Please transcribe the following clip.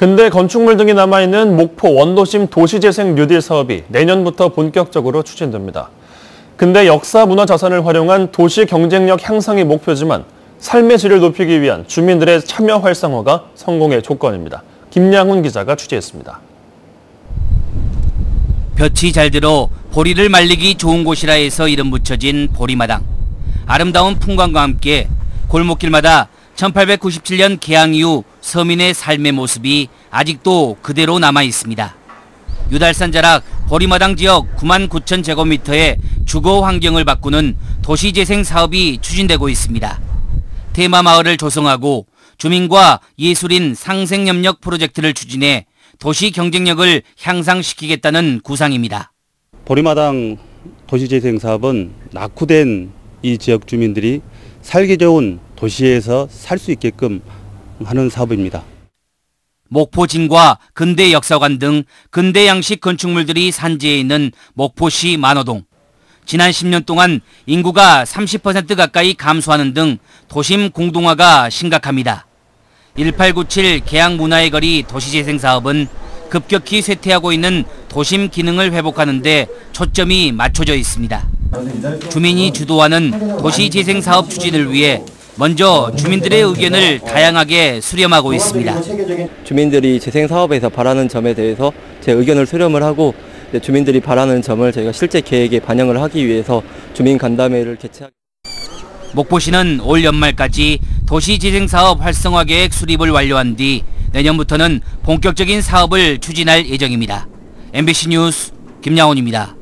근대 건축물 등이 남아있는 목포 원도심 도시재생 뉴딜 사업이 내년부터 본격적으로 추진됩니다. 근대 역사 문화 자산을 활용한 도시 경쟁력 향상이 목표지만 삶의 질을 높이기 위한 주민들의 참여 활성화가 성공의 조건입니다. 김양훈 기자가 취재했습니다. 볕이 잘 들어 보리를 말리기 좋은 곳이라 해서 이름 붙여진 보리마당. 아름다운 풍광과 함께 골목길마다 1897년 개항 이후 서민의 삶의 모습이 아직도 그대로 남아 있습니다. 유달산 자락 보리마당 지역 9만 9천 제곱미터의 주거 환경을 바꾸는 도시재생 사업이 추진되고 있습니다. 테마 마을을 조성하고 주민과 예술인 상생협력 프로젝트를 추진해 도시 경쟁력을 향상시키겠다는 구상입니다. 보리마당 도시재생 사업은 낙후된 이 지역 주민들이 살기 좋은 도시에서 살 수 있게끔 하는 사업입니다. 목포진과 근대 역사관 등 근대 양식 건축물들이 산지에 있는 목포시 만호동. 지난 10년 동안 인구가 30% 가까이 감소하는 등 도심 공동화가 심각합니다. 1897 계양 문화의 거리 도시재생 사업은 급격히 쇠퇴하고 있는 도심 기능을 회복하는 데 초점이 맞춰져 있습니다. 주민이 주도하는 도시재생 사업 추진을 위해 먼저 주민들의 의견을 다양하게 수렴하고 있습니다. 주민들이 재생 사업에서 바라는 점에 대해서 제 의견을 수렴을 하고 주민들이 바라는 점을 저희가 실제 계획에 반영을 하기 위해서 주민 간담회를 개최하게 목포시는 올 연말까지 도시재생사업 활성화 계획 수립을 완료한 뒤 내년부터는 본격적인 사업을 추진할 예정입니다. MBC 뉴스 김양훈입니다.